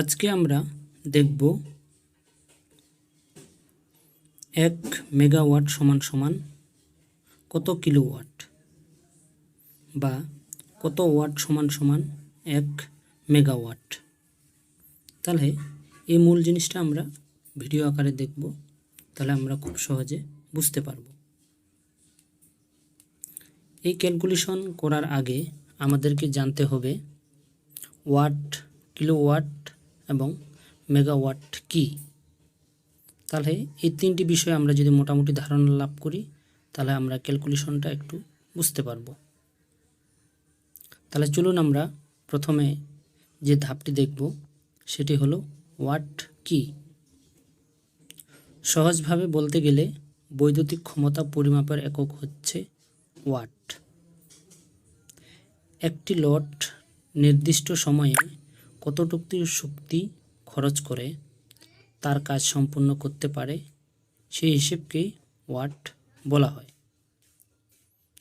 আজকে আমরা দেখব এক মেগাওয়াট সমান সমান কত কিলোওয়াট বা কত ওয়াট সমান সমান এক মেগাওয়াট। তাহলে এই মূল জিনিসটা আমরা ভিডিও আকারে দেখব, তাহলে আমরা খুব সহজে বুঝতে পারব। এই ক্যালকুলেশন করার আগে আমাদেরকে জানতে হবে ওয়াট কিলোওয়াট এবং মেগাওয়াট কি? তাহলে এই তিনটি বিষয়ে আমরা যদি মোটামুটি ধারণা লাভ করি, তাহলে আমরা ক্যালকুলেশনটা একটু বুঝতে পারব। তাহলে চলুন আমরা প্রথমে যে ধাপটি দেখব, সেটি হলো ওয়াট কি? সহজভাবে বলতে গেলে বৈদ্যুতিক ক্ষমতা পরিমাপের একক হচ্ছে ওয়াট একটি লট নির্দিষ্ট সময়ে কতটুকু শক্তি খরচ করে তার কাজ সম্পূর্ণ করতে পারে সেই হিসেবকেই ওয়াট বলা হয়।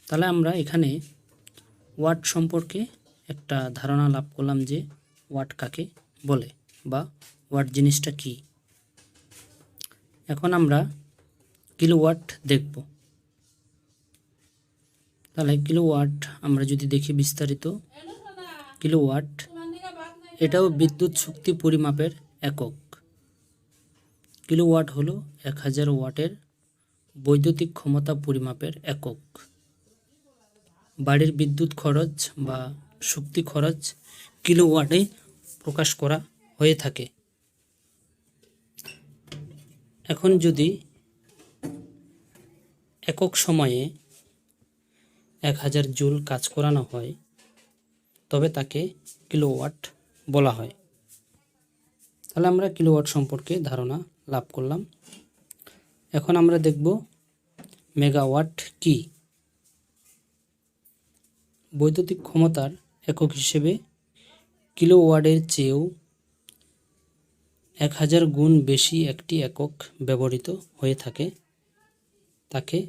তাহলে আমরা এখানে ওয়াট সম্পর্কে একটা ধারণা লাভ করলাম যে ওয়াট কাকে বলে বা ওয়াট জিনিসটা কি। এখন আমরা কিলোওয়াট দেখব। তাহলে কিলোওয়াট আমরা যদি দেখি বিস্তারিত, কিলোওয়াট এটাও বিদ্যুৎ শক্তি পরিমাপের একক। কিলোওয়াট হলো এক হাজার ওয়াটের বৈদ্যুতিক ক্ষমতা পরিমাপের একক। বাড়ির বিদ্যুৎ খরচ বা শক্তি খরচ কিলোওয়াটে প্রকাশ করা হয়ে থাকে। এখন যদি একক সময়ে এক হাজার জুল কাজ করানো হয়, তবে তাকে কিলোওয়াট বলা হয়। তাহলে আমরা কিলোওয়াট সম্পর্কে ধারণা লাভ করলাম। এখন আমরা দেখব মেগাওয়াট কি। বৈদ্যুতিক ক্ষমতার একক হিসেবে কিলোওয়াটের চেয়েও এক হাজার গুণ বেশি একটি একক ব্যবহৃত হয়ে থাকে, তাকে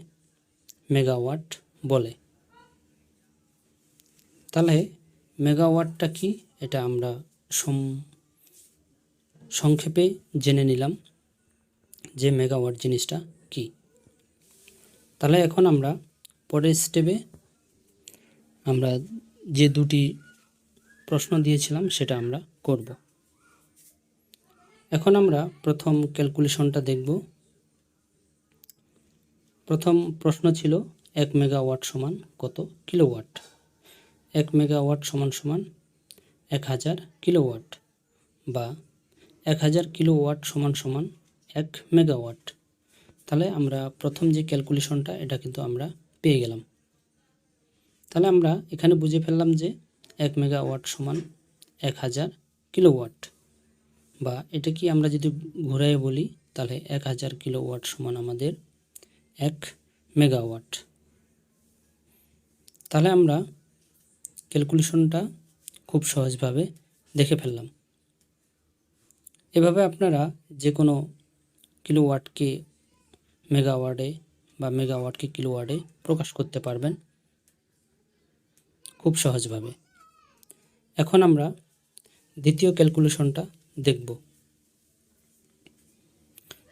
মেগাওয়াট বলে। তাহলে মেগাওয়াটটা কি? এটা আমরা সংক্ষেপে জেনে নিলাম যে মেগাওয়াট জিনিসটা কি। তাহলে এখন আমরা পরের স্টেপে আমরা যে দুটি প্রশ্ন দিয়েছিলাম সেটা আমরা করব। এখন আমরা প্রথম ক্যালকুলেশনটা দেখব। প্রথম প্রশ্ন ছিল এক মেগাওয়াট সমান কত কিলোওয়াট? এক মেগাওয়াট সমান সমান এক হাজার কিলোওয়াট বা এক হাজার কিলোওয়াট সমান সমান এক মেগাওয়াট। তাহলে আমরা প্রথম যে ক্যালকুলেশনটা, এটা কিন্তু আমরা পেয়ে গেলাম। তাহলে আমরা এখানে বুঝে ফেললাম যে এক মেগাওয়াট সমান এক হাজার কিলোওয়াট বা এটা কি আমরা যদি ঘুরাই বলি, তাহলে এক হাজার কিলোওয়াট সমান আমাদের এক মেগাওয়াট। তাহলে আমরা ক্যালকুলেশনটা খুব সহজভাবে দেখে ফেললাম। এভাবে আপনারা যে কোনো কিলোওয়াটকে, মেগাওয়াটে বা মেগাওয়াটকে কিলোওয়াটে প্রকাশ করতে পারবেন খুব সহজভাবে। এখন আমরা দ্বিতীয় ক্যালকুলেশনটা দেখব।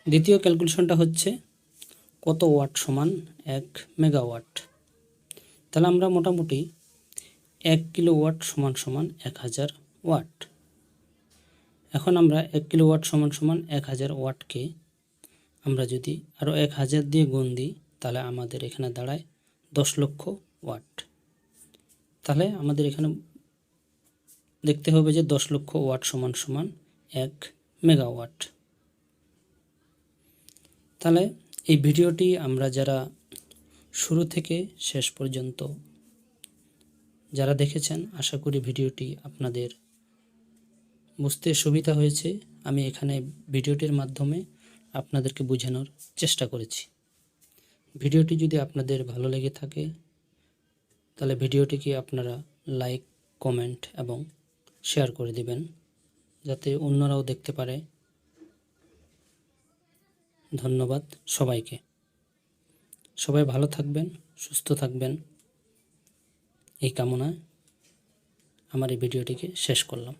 দ্বিতীয় ক্যালকুলেশনটা হচ্ছে কত ওয়াট সমান এক মেগাওয়াট? তাহলে আমরা মোটামুটি এক কিলো ওয়াট সমান সমান এক হাজার ওয়াট। এখন আমরা এক কিলো ওয়াট সমান সমান এক হাজার ওয়াটকে আমরা যদি আরও এক হাজার দিয়ে গুণ দিই, তাহলে আমাদের এখানে দাঁড়ায় দশ লক্ষ ওয়াট। তাহলে আমাদের এখানে দেখতে হবে যে দশ লক্ষ ওয়াট সমান সমান এক মেগাওয়াট। তাহলে এই ভিডিওটি আমরা যারা শুরু থেকে শেষ পর্যন্ত যারা দেখেছেন, আশা করি ভিডিওটি আপনাদের বুঝতে সুবিধা হয়েছে। আমি এখানে ভিডিওটির মাধ্যমে আপনাদেরকে বোঝানোর চেষ্টা করেছি। ভিডিওটি যদি আপনাদের ভালো লেগে থাকে, তাহলে ভিডিওটিকে আপনারা লাইক, কমেন্ট এবং শেয়ার করে দিবেন, যাতে অন্যরাও দেখতে পারে। ধন্যবাদ সবাইকে। সবাই ভালো থাকবেন, সুস্থ থাকবেন। এই কামনায় আমার এই ভিডিওটিকে শেষ করলাম।